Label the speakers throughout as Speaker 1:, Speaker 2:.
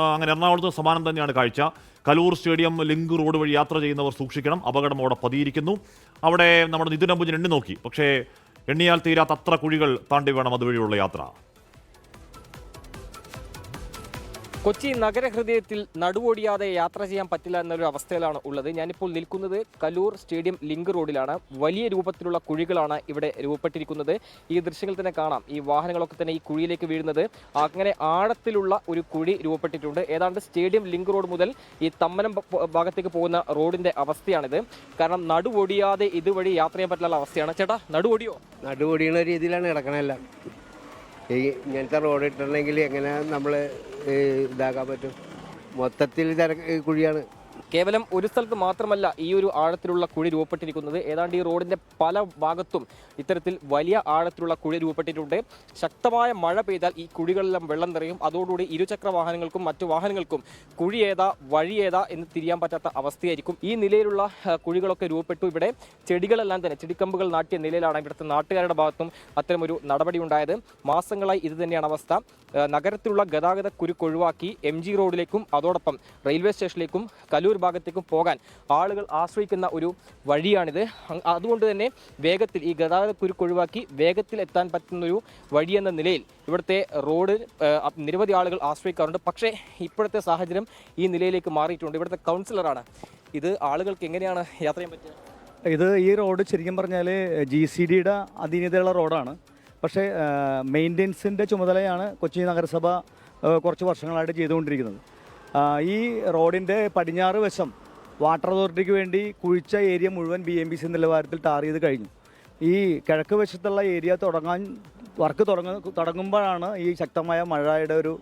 Speaker 1: അങ്ങനെ എറണാകുളത്ത് സമാനം തന്നെയാണ് കാഴ്ച. കലൂർ സ്റ്റേഡിയം ലിങ്ക് റോഡ് വഴി യാത്ര ചെയ്യുന്നവർ സൂക്ഷിക്കണം. അപകടം അവിടെ പതിയിരിക്കുന്നു. അവിടെ നമ്മുടെ നിതിൻ അമ്പുജൻ എണ്ണി നോക്കി. പക്ഷേ എണ്ണിയാൽ തീരാത്ത അത്ര കുഴികൾ താണ്ടി വേണം അതുവഴിയുള്ള യാത്ര.
Speaker 2: കൊച്ചി നഗരഹൃദയത്തിൽ നടുവൊടിയാതെ യാത്ര ചെയ്യാൻ പറ്റില്ല എന്നൊരു അവസ്ഥയിലാണ് ഉള്ളത്. ഞാനിപ്പോൾ നിൽക്കുന്നത് കലൂർ സ്റ്റേഡിയം ലിങ്ക് റോഡിലാണ്. വലിയ രൂപത്തിലുള്ള കുഴികളാണ് ഇവിടെ രൂപപ്പെട്ടിരിക്കുന്നത്. ഈ ദൃശ്യങ്ങൾ തന്നെ കാണാം. ഈ വാഹനങ്ങളൊക്കെ തന്നെ ഈ കുഴിയിലേക്ക് വീഴുന്നത്. അങ്ങനെ ആഴത്തിലുള്ള ഒരു കുഴി രൂപപ്പെട്ടിട്ടുണ്ട്. ഏതാണ്ട് സ്റ്റേഡിയം ലിങ്ക് റോഡ് മുതൽ ഈ തമ്മനം ഭാഗത്തേക്ക് പോകുന്ന റോഡിന്റെ അവസ്ഥയാണിത്. കാരണം നടുവൊടിയാതെ ഇതുവഴി യാത്ര ചെയ്യാൻ പറ്റില്ല അവസ്ഥയാണ്. ചേട്ടാ നടുവൊടിയോ?
Speaker 3: നടുവൊടിയുന്ന രീതിയിലാണ് കിടക്കണെല്ലാം ഈ ഇങ്ങനത്തെ റോഡ് ഇട്ടിട്ടുണ്ടെങ്കിൽ എങ്ങനെ നമ്മൾ ഇതാക്കാൻ പറ്റും. മൊത്തത്തിൽ തിരക്ക് കുഴിയാണ്.
Speaker 2: കേവലം ഒരു സ്ഥലത്ത് മാത്രമല്ല ഈ ഒരു ആഴത്തിലുള്ള കുഴി രൂപപ്പെട്ടിരിക്കുന്നത്. ഏതാണ്ട് ഈ റോഡിന്റെ പല ഭാഗത്തും ഇത്തരത്തിൽ വലിയ ആഴത്തിലുള്ള കുഴി രൂപപ്പെട്ടിട്ടുണ്ട്. ശക്തമായ മഴ പെയ്താൽ ഈ കുഴികളെല്ലാം വെള്ളം നിറയും. അതോടുകൂടി ഇരുചക്ര വാഹനങ്ങൾക്കും മറ്റു വാഹനങ്ങൾക്കും കുഴി ഏതാ വഴി ഏതാ എന്ന് തിരിയാൻ പറ്റാത്ത അവസ്ഥയായിരിക്കും. ഈ നിലയിലുള്ള കുഴികളൊക്കെ രൂപപ്പെട്ടു. ഇവിടെ ചെടികളെല്ലാം തന്നെ ചെടിക്കമ്പുകൾ നാട്ടിയ നിലയിലാണ് ഇവിടുത്തെ നാട്ടുകാരുടെ ഭാഗത്തും അത്തരമൊരു നടപടി ഉണ്ടായത്. മാസങ്ങളായി ഇത് തന്നെയാണ് അവസ്ഥ. നഗരത്തിലുള്ള ഗതാഗത കുരുക്ക് ഒഴിവാക്കി എം ജി റോഡിലേക്കും അതോടൊപ്പം റെയിൽവേ സ്റ്റേഷനിലേക്കും കലൂർ ഭാഗത്തേക്കും പോകാൻ ആളുകൾ ആശ്രയിക്കുന്ന ഒരു വഴിയാണിത്. അതുകൊണ്ട് തന്നെ വേഗത്തിൽ ഈ ഗതാഗത കുരുക്ക് ഒഴിവാക്കി വേഗത്തിൽ എത്താൻ പറ്റുന്ന ഒരു വഴി എന്ന നിലയിൽ ഇവിടുത്തെ റോഡ് നിരവധി ആളുകൾ ആശ്രയിക്കാറുണ്ട്. പക്ഷേ ഇപ്പോഴത്തെ സാഹചര്യം ഈ നിലയിലേക്ക് മാറിയിട്ടുണ്ട്. ഇവിടുത്തെ കൗൺസിലറാണ്. ഇത് ആളുകൾക്ക് എങ്ങനെയാണ് യാത്ര ചെയ്യാൻ പറ്റുക
Speaker 4: ഇത് ഈ റോഡ് ശരിക്കും പറഞ്ഞാൽ ജി സി ഡിയുടെ അധീനതയുള്ള റോഡാണ്. പക്ഷേ മെയിന്റെനൻസിന്റെ ചുമതലയാണ് കൊച്ചി നഗരസഭ കുറച്ച് വർഷങ്ങളായിട്ട് ചെയ്തുകൊണ്ടിരിക്കുന്നത്. ഈ റോഡിന്റെ പടിഞ്ഞാറ് വശം വാട്ടർ അതോറിറ്റിക്ക് വേണ്ടി കുഴിച്ച ഏരിയ മുഴുവൻ ബി എം ബി സി നിലവാരത്തിൽ ടാർ ചെയ്ത് കഴിഞ്ഞു. ഈ കിഴക്ക് വശത്തുള്ള ഏരിയ തുടങ്ങാൻ വർക്ക് തുടങ്ങ തുടങ്ങുമ്പോഴാണ് ഈ ശക്തമായ മഴയുടെ ഒരു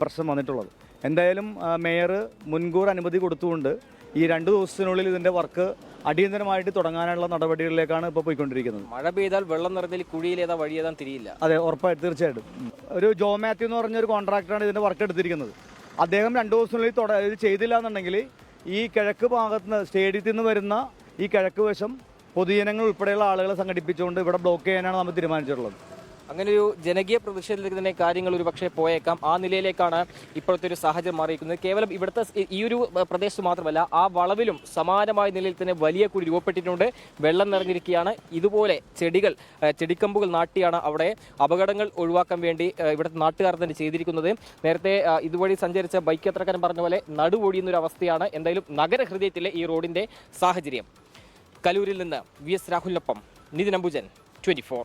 Speaker 4: പ്രശ്നം വന്നിട്ടുള്ളത്. എന്തായാലും മേയർ മുൻകൂർ അനുമതി കൊടുത്തുകൊണ്ട് ഈ രണ്ട് ദിവസത്തിനുള്ളിൽ ഇതിന്റെ വർക്ക് അടിയന്തരമായിട്ട് തുടങ്ങാനുള്ള നടപടികളിലേക്കാണ് ഇപ്പോൾ പോയിക്കൊണ്ടിരിക്കുന്നത്.
Speaker 2: മഴ പെയ്താൽ വെള്ളം നിറഞ്ഞാൽ കുഴിയിൽ ഏതാ വഴി ഏതാ തിരിയില്ല.
Speaker 4: അതെ ഉറപ്പായിട്ട് തീർച്ചയായിട്ടും. ഒരു ജോമാത്യു എന്ന് പറഞ്ഞൊരു കോൺട്രാക്ടറാണ് ഇതിന്റെ വർക്ക് എടുത്തിരിക്കുന്നത്. അദ്ദേഹം രണ്ടു ദിവസത്തിനുള്ളിൽ തുട ചെയ്തില്ല എന്നുണ്ടെങ്കിൽ ഈ കിഴക്ക് ഭാഗത്ത് നിന്ന് സ്റ്റേഡിയത്തിൽ നിന്ന് വരുന്ന ഈ കിഴക്ക് വശം പൊതുജനങ്ങൾ ഉൾപ്പെടെയുള്ള ആളുകളെ സംഘടിപ്പിച്ചുകൊണ്ട് ഇവിടെ ബ്ലോക്ക് ചെയ്യാനാണ് നമ്മൾ തീരുമാനിച്ചിട്ടുള്ളത്.
Speaker 2: അങ്ങനെ ഒരു ജനകീയ പ്രതിഷേധത്തിലേക്ക് തന്നെ കാര്യങ്ങൾ ഒരു പക്ഷേ പോയേക്കാം. ആ നിലയിലേക്കാണ് ഇപ്പോഴത്തെ ഒരു സാഹചര്യം മാറിയിരിക്കുന്നത്. കേവലം ഇവിടുത്തെ ഈ ഒരു പ്രദേശത്ത് മാത്രമല്ല ആ വളവിലും സമാനമായ നിലയിൽ തന്നെ വലിയ കുഴി രൂപപ്പെട്ടിട്ടുണ്ട്. വെള്ളം നിറഞ്ഞിരിക്കുകയാണ്. ഇതുപോലെ ചെടികൾ ചെടിക്കമ്പുകൾ നാട്ടിയാണ് അവിടെ അപകടങ്ങൾ ഒഴിവാക്കാൻ വേണ്ടി ഇവിടുത്തെ നാട്ടുകാർ തന്നെ ചെയ്തിരിക്കുന്നത്. നേരത്തെ ഇതുവഴി സഞ്ചരിച്ച ബൈക്ക് യാത്രക്കാരൻ പറഞ്ഞ പോലെ നടുവൊടിയുന്ന ഒരു അവസ്ഥയാണ് എന്തായാലും നഗരഹൃദയത്തിലെ ഈ റോഡിന്റെ സാഹചര്യം. കലൂരിൽ നിന്ന് വി എസ് രാഹുലിനൊപ്പം നിതിൻ അംബുജൻ ട്വന്റി ഫോർ.